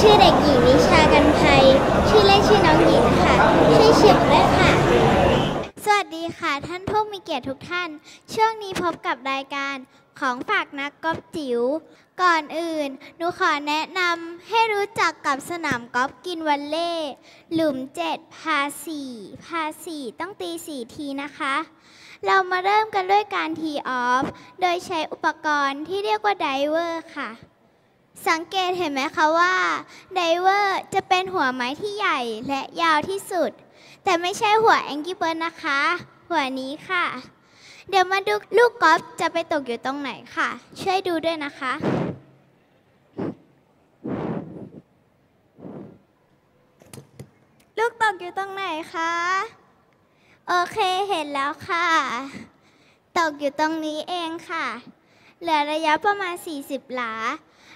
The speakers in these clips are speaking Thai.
ชื่อเด็กหญิงนิชากันภัย ชื่อเล่นชื่อน้องหญิงค่ะ ชื่อเชียบด้วยค่ะ สวัสดีค่ะท่านผู้มีเกียรติทุกท่าน ช่วงนี้พบกับรายการของฝากนักกอล์ฟจิ๋ว ก่อนอื่น หนูขอแนะนำให้รู้จักกับสนามกอล์ฟกินวันเล่ หลุม7พา4พา4ต้องตี4ทีนะคะ เรามาเริ่มกันด้วยการทีออฟ โดยใช้อุปกรณ์ที่เรียกว่าไดเวอร์ค่ะ สังเกตเห็นไหมคะว่าไดเวอร์จะเป็นหัวไม้ที่ใหญ่และยาวที่สุด แต่ไม่ใช่หัวแองกี้เบิร์ดนะคะ หัวนี้ค่ะ เดี๋ยวมาดูลูกกอล์ฟจะไปตกอยู่ตรงไหนค่ะ ช่วยดูด้วยนะคะ ลูกตกอยู่ตรงไหนคะ โอเคเห็นแล้วค่ะ ตกอยู่ตรงนี้เองค่ะ เหลือระยะประมาณ 40 หลา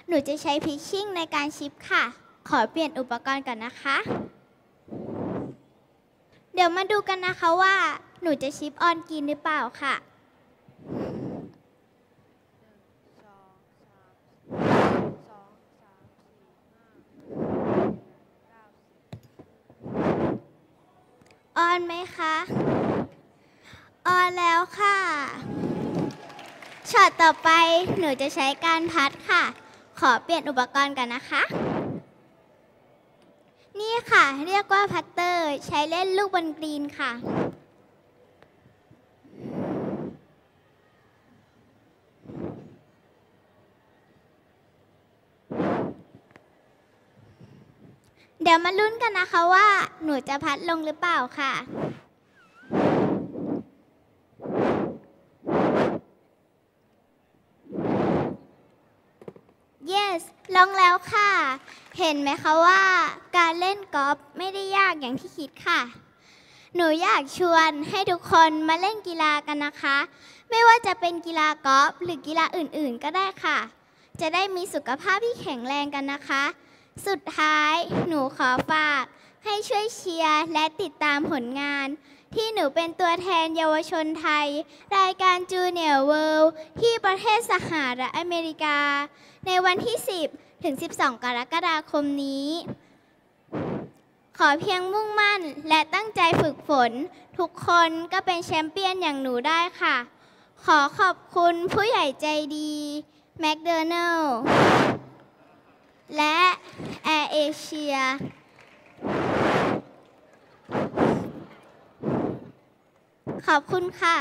หนูจะใช้พิชชิ่งในการชิปค่ะ ขอเปลี่ยนอุปกรณ์ก่อนนะคะ เดี๋ยวมาดูกันนะคะว่า หนูจะชิปออนกินหรือเปล่าค่ะออนไหมคะออนแล้วค่ะช็อตต่อไปหนูจะใช้การพัดค่ะ ขอเปลี่ยนอุปกรณ์กันนะคะ นี่ค่ะ เรียกว่าพัตเตอร์ ใช้เล่นลูกบนกรีนค่ะ เดี๋ยวมาลุ้นกันนะคะว่าหนูจะพัดลงหรือเปล่าค่ะ yes ลงแล้วค่ะ เห็นไหมคะว่าการเล่นกอล์ฟไม่ได้ยากอย่างที่คิดค่ะ หนูอยากชวนให้ทุกคนมาเล่นกีฬากันนะคะ ไม่ว่าจะเป็นกีฬากอล์ฟหรือกีฬาอื่นๆ ก็ได้ค่ะ จะได้มีสุขภาพที่แข็งแรงกันนะคะ สุดท้ายหนูขอฝาก ให้ช่วยเชียร์และติดตามผลงาน ที่หนูเป็นตัวแทนเยาวชนไทย รายการจูเนียร์เวิลด์ที่ประเทศสหรัฐอเมริกา ในวันที่ 10 ถึง 12 กรกฎาคมนี้ ขอเพียงมุ่งมั่นและตั้งใจฝึกฝน ทุกคนก็เป็นแชมเปี้ยนอย่างหนูได้ค่ะ ขอขอบคุณผู้ใหญ่ใจดีแมคเดอร์เนลและแอร์เอเชีย ขอบคุณค่ะ